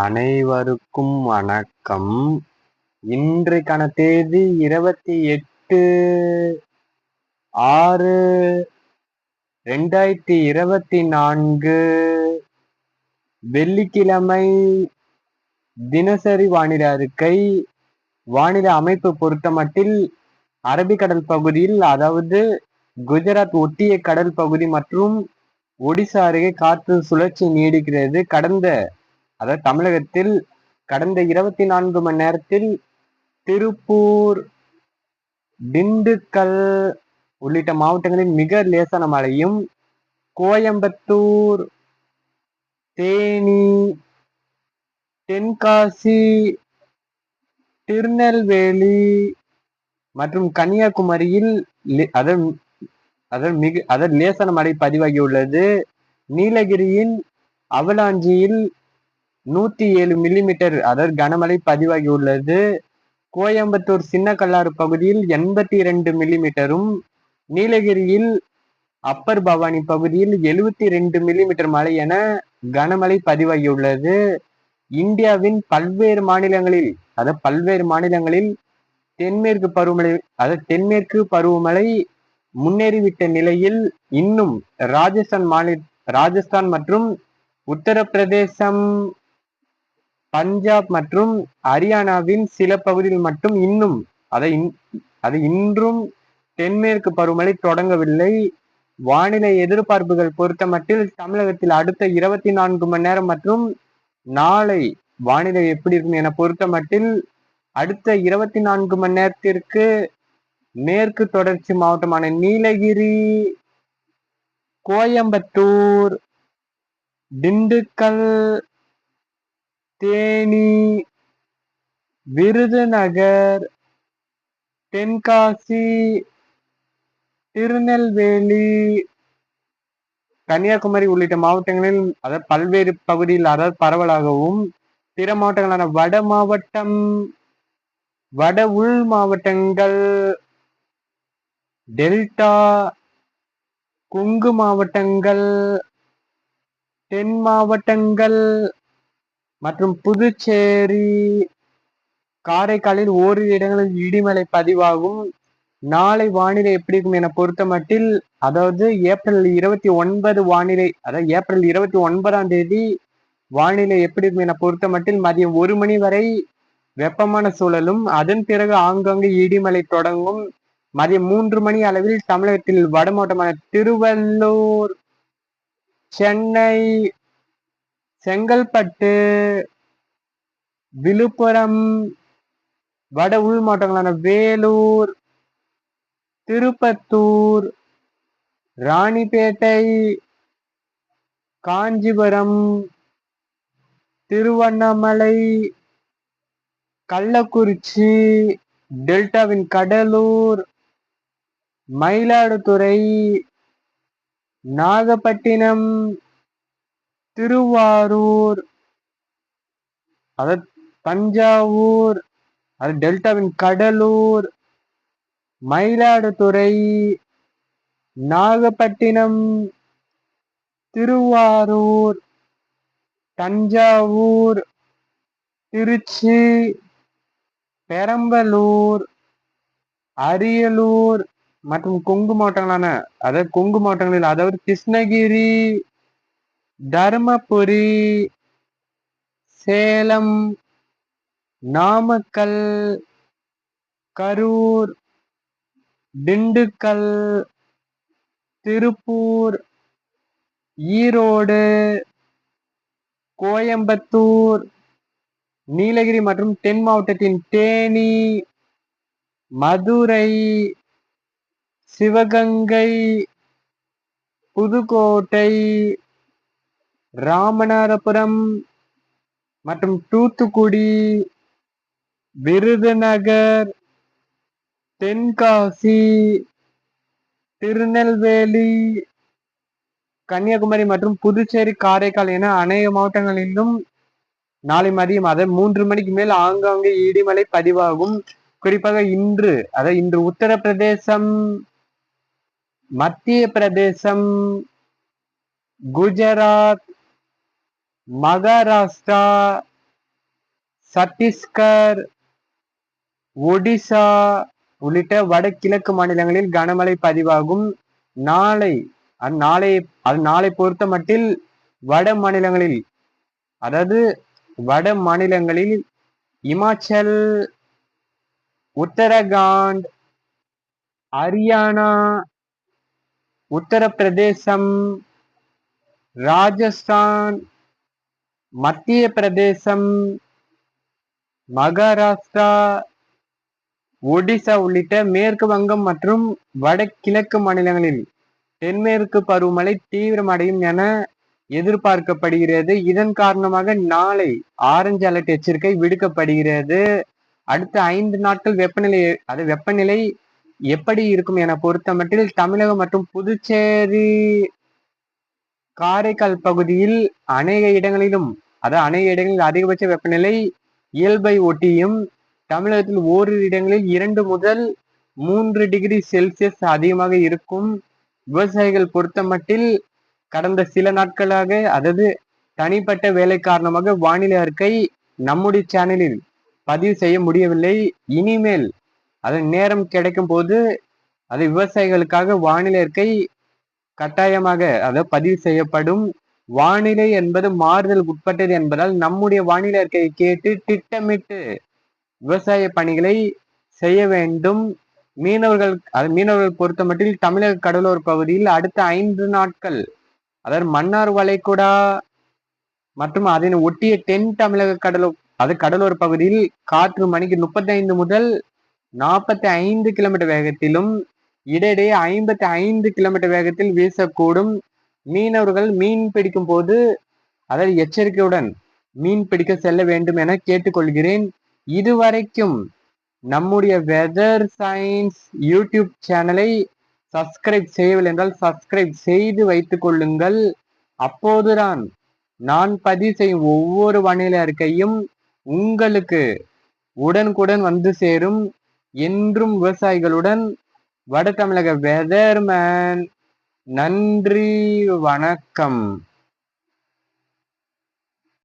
அனைவருக்கும் வணக்கம். இன்றைக்கான தேதி இருபத்தி எட்டு ஆறு ரெண்டாயிரத்தி இருபத்தி நான்கு. வெள்ளிக்கிழமை தினசரி வானிலை அறிக்கை. வானிலை அமைப்பு பொறுத்தமட்டில் அரபிக்கடல் பகுதியில் அதாவது குஜராத் ஒட்டிய கடல் பகுதி மற்றும் ஒடிசா அருகே காற்று சுழற்சி நீடிக்கிறது. கடந்த அதாவது தமிழகத்தில் கடந்த இருபத்தி நான்கு மணி நேரத்தில் திருப்பூர் திண்டுக்கல் உள்ளிட்ட மாவட்டங்களில் மிக லேசான மழையும் கோயம்புத்தூர் தேனி தென்காசி திருநெல்வேலி மற்றும் கன்னியாகுமரியில் அதன் அதன் மிக அதன் லேசான மழை பதிவாகியுள்ளது. நீலகிரியின் அவலாஞ்சியில் நூத்தி ஏழு மில்லிமீட்டர் அதாவது கனமழை பதிவாகி உள்ளது. கோயம்புத்தூர் சின்ன கல்லாறு பகுதியில் எண்பத்தி இரண்டு மில்லிமீட்டரும் நீலகிரியில் அப்பர் பவானி பகுதியில் எழுபத்தி ரெண்டு மில்லிமீட்டர் மழை என கனமழை பதிவாகியுள்ளது இந்தியாவின் பல்வேறு மாநிலங்களில் அதாவது பல்வேறு மாநிலங்களில் தென்மேற்கு பருவமழை அதாவது தென்மேற்கு பருவமழை முன்னேறிவிட்ட நிலையில் இன்னும் ராஜஸ்தான் மாநில ராஜஸ்தான் மற்றும் உத்தரப்பிரதேசம் பஞ்சாப் மற்றும் ஹரியானாவின் சில பகுதியில் மட்டும் இன்னும் அதை அது இன்றும் தென்மேற்கு பருவமழை தொடங்கவில்லை. வானிலை எதிர்பார்ப்புகள் பொறுத்த மட்டில் தமிழகத்தில் அடுத்த இருபத்தி நான்கு மணி நேரம் மற்றும் நாளை வானிலை எப்படி இருக்கும் என பொறுத்த மட்டில் அடுத்த இருபத்தி நான்கு மணி நேரத்திற்கு மேற்கு தொடர்ச்சி மாவட்டமான நீலகிரி கோயம்புத்தூர் திண்டுக்கல் தேனி விருதுநகர் தென்காசி திருநெல்வேலி கன்னியாகுமரி உள்ளிட்ட மாவட்டங்களில் அதாவது பல்வேறு பகுதியில் அதாவது பரவலாகவும் பிற மாவட்டங்களான வட மாவட்டம் வட உள் மாவட்டங்கள் டெல்டா கொங்கு மாவட்டங்கள் தென் மாவட்டங்கள் மற்றும் புதுச்சேரி காரைக்காலில் ஓரிரு இடங்களில் இடிமலை பதிவாகும். நாளை வானிலை எப்படி இருக்கும் என பொறுத்த மட்டில் அதாவது ஏப்ரல் இருபத்தி ஒன்பது வானிலை அதாவது ஏப்ரல் இருபத்தி ஒன்பதாம் தேதி வானிலை எப்படி இருக்கும் என பொறுத்த மட்டில் மதியம் ஒரு மணி வரை வெப்பமான சூழலும் அதன் பிறகு ஆங்காங்கு இடிமலை தொடங்கும். மதியம் மூன்று மணி அளவில் தமிழகத்தில் வடமாவட்டமான திருவள்ளூர் சென்னை செங்கல்பட்டு விழுப்புரம் வட உள் மாவட்டங்களான வேலூர் திருப்பத்தூர் ராணிப்பேட்டை காஞ்சிபுரம் திருவண்ணாமலை கள்ளக்குறிச்சி டெல்டாவின் கடலூர் மயிலாடுதுறை நாகப்பட்டினம் திருவாரூர். அதாவது தஞ்சாவூர் அது டெல்டாவின் கடலூர் மயிலாடுதுறை நாகப்பட்டினம் திருவாரூர் தஞ்சாவூர் திருச்சி பெரம்பலூர் அரியலூர் மற்றும் கொங்கு மாவட்டங்களான அதாவது கொங்கு மாவட்டங்களில் அதாவது கிருஷ்ணகிரி தருமபுரி சேலம் நாமக்கல் கரூர் திண்டுக்கல் திருப்பூர் ஈரோடு கோயம்புத்தூர் நீலகிரி மற்றும் தென் மாவட்டத்தின் தேனி மதுரை சிவகங்கை புதுக்கோட்டை ராமநாதபுரம் மற்றும் தூத்துக்குடி விருதுநகர் தென்காசி திருநெல்வேலி கன்னியாகுமரி மற்றும் புதுச்சேரி காரைக்கால் என அநேக மாவட்டங்களிலும் நாளை மதியம் அதாவது மூன்று மணிக்கு மேல் ஆங்காங்கே இடிமலை பதிவாகும். குறிப்பாக இன்று அதாவது இன்று உத்தரப்பிரதேசம் மத்திய பிரதேசம் குஜராத் மகாராஷ்டிரா சத்தீஸ்கர் ஒடிசா உள்ளிட்ட வடகிழக்கு மாநிலங்களில் கனமழை பதிவாகும். நாளை அந்நாளை அது நாளை பொறுத்த மட்டில் வட மாநிலங்களில் அதாவது வட மாநிலங்களில் இமாச்சல் உத்தரகாண்ட் ஹரியானா உத்தரப்பிரதேசம் ராஜஸ்தான் மத்திய பிரதேசம் மகாராஷ்டிரா ஒடிசா உள்ளிட்ட மேற்கு வங்கம் மற்றும் வடகிழக்கு மாநிலங்களில் தென்மேற்கு பருவமழை தீவிரமடையும் என எதிர்பார்க்கப்படுகிறது. இதன் காரணமாக நாளை ஆரஞ்சு அலர்ட் எச்சரிக்கை விடுக்கப்படுகிறது. அடுத்த ஐந்து நாட்கள் வெப்பநிலை அது வெப்பநிலை எப்படி இருக்கும் என பொறுத்த மட்டில் தமிழகம் மற்றும் புதுச்சேரி காரைக்கால் பகுதியில் அநேக இடங்களிலும் அதாவது அநேக இடங்களில் அதிகபட்ச வெப்பநிலை இயல்பை ஒட்டியும் தமிழகத்தில் ஓரிரு இடங்களில் இரண்டு முதல் மூன்று டிகிரி செல்சியஸ் அதிகமாக இருக்கும் விவசாயிகள் பொறுத்த மட்டில் கடந்த சில நாட்களாக அதாவது தனிப்பட்ட வேலை காரணமாக வானிலை அறிக்கை நம்முடைய சேனலில் பதிவு செய்ய முடியவில்லை. இனிமேல் அதன் நேரம் கிடைக்கும் போது அது விவசாயிகளுக்காக வானிலை அறிக்கை கட்டாயமாக அதாவது பதிவு செய்யப்படும் வானிலை என்பது மாறுதல் உட்பட்டது என்பதால் நம்முடைய வானிலை அறிக்கையை கேட்டு திட்டமிட்டு விவசாய பணிகளை செய்ய வேண்டும். மீனவர்கள் அது மீனவர்கள் பொறுத்த மட்டில் தமிழக கடலோர் பகுதியில் அடுத்த ஐந்து நாட்கள் அதாவது மன்னார் வளைகுடா மற்றும் அதனை ஒட்டிய தென் தமிழக கடலோர் அது கடலோர பகுதியில் காற்று மணிக்கு முப்பத்தி ஐந்து முதல் நாற்பத்தி ஐந்து கிலோமீட்டர் வேகத்திலும் இடையிடையே ஐம்பத்தி ஐந்து கிலோமீட்டர் வேகத்தில் வீசக்கூடும். மீனவர்கள் மீன் பிடிக்கும் போது அதாவது எச்சரிக்கையுடன் மீன் பிடிக்க செல்ல வேண்டும் என கேட்டுக்கொள்கிறேன். இதுவரைக்கும் நம்முடைய வெதர் சயின்ஸ் யூடியூப் சேனலை சப்ஸ்கிரைப் செய்யவில்லை என்றால் சப்ஸ்கிரைப் செய்து வைத்துக் கொள்ளுங்கள். அப்போதுதான் நான் பதிவு செய்யும் ஒவ்வொரு வானிலை அறிக்கையும் உங்களுக்கு உடனுக்குடன் வந்து சேரும். என்றும் விவசாயிகளுடன் வட தமிழக வெதர்மேன் நன்றி வணக்கம்.